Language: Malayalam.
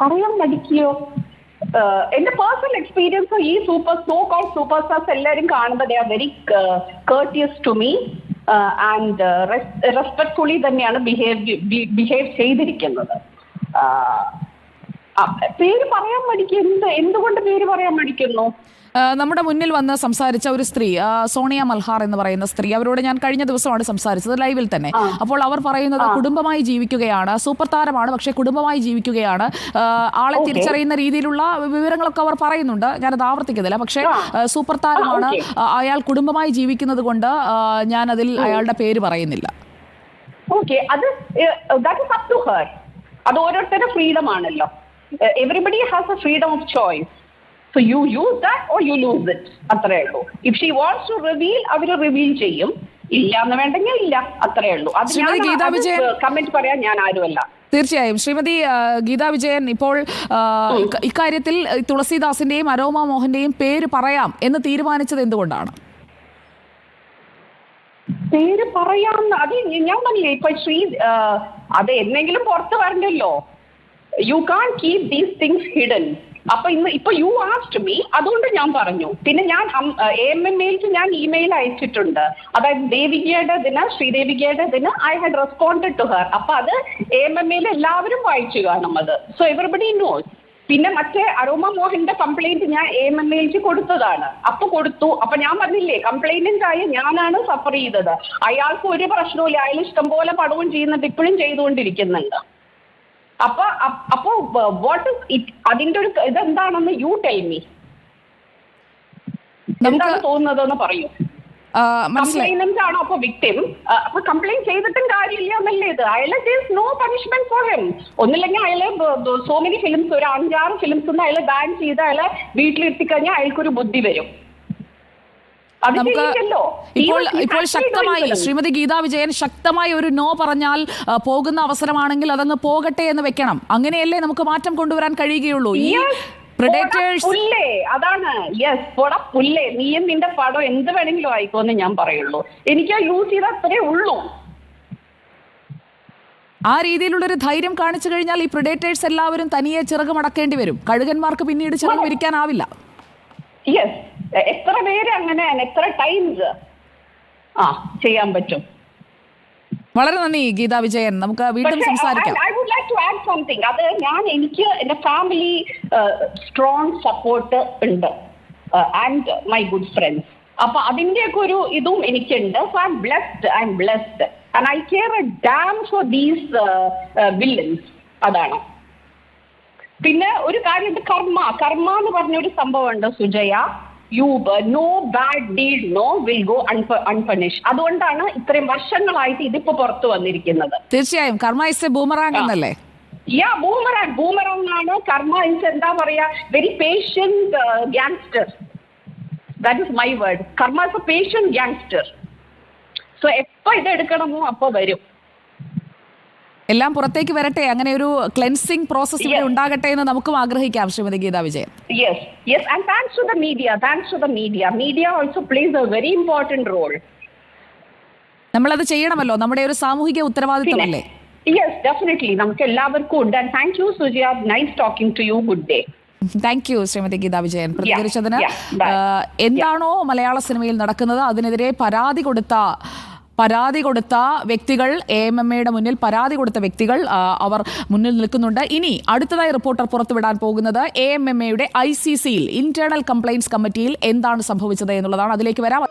പറയാൻ മടിക്കുകയോ എന്റെ പേഴ്സണൽ എക്സ്പീരിയൻസ് ഈ super so call super stars എല്ലാവരും കാണുമ്പോൾ they are very courteous to me and respectfully തന്നെയാണ് ബിഹേവ് ബിഹേവ് ചെയ്തിരിക്കുന്നത്. പേര് പറയാൻ മടിക്കുന്നു എന്ത് എന്തുകൊണ്ട് പേര് പറയാൻ മടിക്കുന്നു? നമ്മുടെ മുന്നിൽ വന്ന് സംസാരിച്ച ഒരു സ്ത്രീ സോണിയ മൽഹാർ എന്ന് പറയുന്ന സ്ത്രീ അവരോട് ഞാൻ കഴിഞ്ഞ ദിവസമാണ് സംസാരിച്ചത് ലൈവിൽ തന്നെ. അപ്പോൾ അവർ പറയുന്നത് കുടുംബമായി ജീവിക്കുകയാണ് സൂപ്പർ താരമാണ് പക്ഷേ കുടുംബമായി ജീവിക്കുകയാണ്. ആളെ തിരിച്ചറിയുന്ന രീതിയിലുള്ള വിവരങ്ങളൊക്കെ അവർ പറയുന്നുണ്ട്. ഞാനത് ആവർത്തിക്കുന്നില്ല. പക്ഷേ സൂപ്പർ താരമാണ് അയാൾ കുടുംബമായി ജീവിക്കുന്നത് കൊണ്ട് ഞാനതിൽ ഞാൻ അതിൽ അയാളുടെ പേര് പറയുന്നില്ല. ഓക്കെ. അത് that is up to her അത് ഓരോരുത്തരുടെ ഫ്രീഡം ആണല്ലോ. Everybody has a freedom of choice so you use that or you lose it അത്രേ ഉള്ളൂ. If she wants to reveal our reveal ചെയ്യും. ഇല്ല എന്ന് വേണ്ടെങ്കിൽ ഇല്ല. അത്രേ ഉള്ളൂ. അത് ഞാൻ കമന്റ് പറയാൻ ഞാൻ ആരുമല്ല. തീർച്ചയായും. ശ്രീമതി ഗീതാ വിജയൻ ഇപ്പോൾ ഇക്കാര്യത്തിൽ തുളസിദാസിന്റെയും അരോമ മോഹന്റെയും പേര് പറയാം എന്ന് തീരുമാനിച്ചത് എന്തുകൊണ്ടാണ്? പേര് പറയാം അത് ഞാൻ പറഞ്ഞില്ലേ ഇപ്പൊ ശ്രീ അത് എന്നെങ്കിലും പുറത്ത് വരണ്ടല്ലോ. You can't keep these things hidden അപ്പൊ ഇന്ന് ഇപ്പൊ യു ആസ്റ്റ് മീ അതുകൊണ്ട് ഞാൻ പറഞ്ഞു. പിന്നെ ഞാൻ എ എം എയിലേക്ക് ഞാൻ ഇമെയിൽ അയച്ചിട്ടുണ്ട്. അതായത് ദേവികയുടെ ദിന ശ്രീദേവികയുടെ ദിന I had responded to her അപ്പൊ അത് എ എം എയിൽ എല്ലാവരും വായിച്ചു കാണും അത്. സോ എവറിബഡി നോസ് പിന്നെ മറ്റേ അരോമ മോഹന്റെ കംപ്ലൈന്റ് ഞാൻ എ എം എയിലേക്ക് കൊടുത്തതാണ്. അപ്പൊ കൊടുത്തു. അപ്പൊ ഞാൻ പറഞ്ഞില്ലേ കംപ്ലൈന്റന്റ് ആയ ഞാനാണ് സഫർ ചെയ്തത്. അയാൾക്ക് ഒരു പ്രശ്നവും ഇല്ല അയാൾ ഇഷ്ടംപോലെ പടവും ചെയ്യുന്നുണ്ട് ഇപ്പോഴും ചെയ്തുകൊണ്ടിരിക്കുന്നുണ്ട്. അപ്പൊ അപ്പോ വാട്ട് ഇസ് അതിന്റെ ഒരു ഇതെന്താണെന്ന് യു ടെൽ മീ എന്താണ് തോന്നുന്നത് എന്ന് പറയൂ കംപ്ലൈനന്റ് ആണോ അപ്പൊ വിക്ടിം അപ്പൊ കംപ്ലൈന്റ് ചെയ്തിട്ടും കാര്യമില്ല എന്നല്ലേ ഇത്? അയാളെ is no punishment for him ഒന്നില്ലെങ്കിൽ അയാളെ സോ മെനി ഫിലിംസ് ഒരു അഞ്ചാറ് ഫിലിംസ് അയാളെ ബാൻ ചെയ്ത് അയാളെ വീട്ടിലിരുത്തി കഴിഞ്ഞാൽ അയാൾക്കൊരു ബുദ്ധി വരും. നമുക്ക് ഇപ്പോൾ ഇപ്പോൾ ശക്തമായി ശ്രീമതി ഗീതാ വിജയൻ ശക്തമായി ഒരു നോ പറഞ്ഞാൽ പോകുന്ന അവസരമാണെങ്കിൽ അതങ്ങ് പോകട്ടെ എന്ന് വെക്കണം. അങ്ങനെയല്ലേ നമുക്ക് മാറ്റം കൊണ്ടുവരാൻ കഴിയുകയുള്ളൂ? ഈ പുല്ലേ അതാണ്. യെസ് പൊട പുല്ലേ നീയും നിന്റെ പടം എന്ത് വേണമെങ്കിലും ആയിക്കോന്ന് ഞാൻ പറയുള്ളൂ. എനിക്ക് ആ യൂസ് ചെയ്ത അത്രേ ഉള്ളൂ. ആ രീതിയിലുള്ള ഒരു ധൈര്യം കാണിച്ചു കഴിഞ്ഞാൽ ഈ പ്രിഡേറ്റേഴ്സ് എല്ലാവരും തനിയെ ചിറക് മടക്കേണ്ടി വരും. കഴുകന്മാർക്ക് പിന്നീട് ചിറക് വിരിക്കാനാവില്ല. യെസ് എത്ര പേര് അങ്ങനെ എത്ര ടൈംസ് ആ ചെയ്യാൻ പറ്റും? വളരെ നന്ദി ഗീതാ വിജയൻ. നമുക്ക് വീണ്ടും സംസാരിക്കാം. I would like to add something അത് ഞാൻ എനിക്ക് എന്റെ ഫാമിലി സ്ട്രോങ് സപ്പോർട്ട് ഉണ്ട്. ആൻഡ് മൈ ഗുഡ് ഫ്രണ്ട്സ് അപ്പൊ അതിന്റെയൊക്കെ ഒരു ഇതും എനിക്കുണ്ട്. So I am blessed I am blessed and I care a damn for these villains അതാണ്. പിന്നെ ഒരു കാര്യം കർമ്മ. കർമ്മ എന്ന് പറഞ്ഞൊരു സംഭവമുണ്ട് Sujaya. You've no bad deed no will go unpunish അതുകൊണ്ടാണ് ഇത്രയും വർഷങ്ങളായിട്ട് ഇതിപ്പോ പുറത്തു വന്നിരിക്കുന്നത്. തീർച്ചയായും. കർമ്മ ഇസ് ബൂമറാങ് എന്നല്ലേ? യാ ബൂമറാങ് ബൂമറാങ് ആണ്. കർമ്മ ഇൻസ് എന്താ പറയാ? Very patient gangster that is my word karma is a patient gangster so എപ്പോ ഇത് എടുക്കണമോ അപ്പൊ വരും. എല്ലാം പുറത്തേക്ക് വരട്ടെ. അങ്ങനെ ഒരു ക്ലെൻസിംഗ് പ്രോസസ് ഇവിടെ. ഉണ്ടാകട്ടെ എന്ന് നമുക്കും ആഗ്രഹിക്കാം Shrimati Geetha Vijayan. Yes yes and thanks to the media thanks to the media media also plays a very important role നമ്മളത് ചെയ്യണമല്ലോ. നമ്മുടെ ഒരു സാമൂഹിക ഉത്തരവാദിത്തമല്ലേ യെസ് ഡെഫിനറ്റ്ലി നമുക്ക് എല്ലാവർക്കും ഉണ്ട്. And thank you Sujiya nice talking to you good day thank you Shrimati Geetha Vijayan. പ്രതികരിച്ചതിന് എന്താണോ മലയാള സിനിമയിൽ നടക്കുന്നത് അതിനെതിരെ പരാതി കൊടുത്ത പരാതി കൊടുത്ത വ്യക്തികൾ എ എം എം എയുടെ മുന്നിൽ പരാതി കൊടുത്ത വ്യക്തികൾ അവർ മുന്നിൽ നിൽക്കുന്നുണ്ട്. ഇനി അടുത്തതായി റിപ്പോർട്ടർ പുറത്തുവിടാൻ പോകുന്നത് എ എം എം എയുടെ ഐ സി സിയിൽ ഇന്റേണൽ കംപ്ലയിൻസ് കമ്മിറ്റിയിൽ എന്താണ് സംഭവിച്ചത് എന്നുള്ളതാണ്. അതിലേക്ക് വരാം.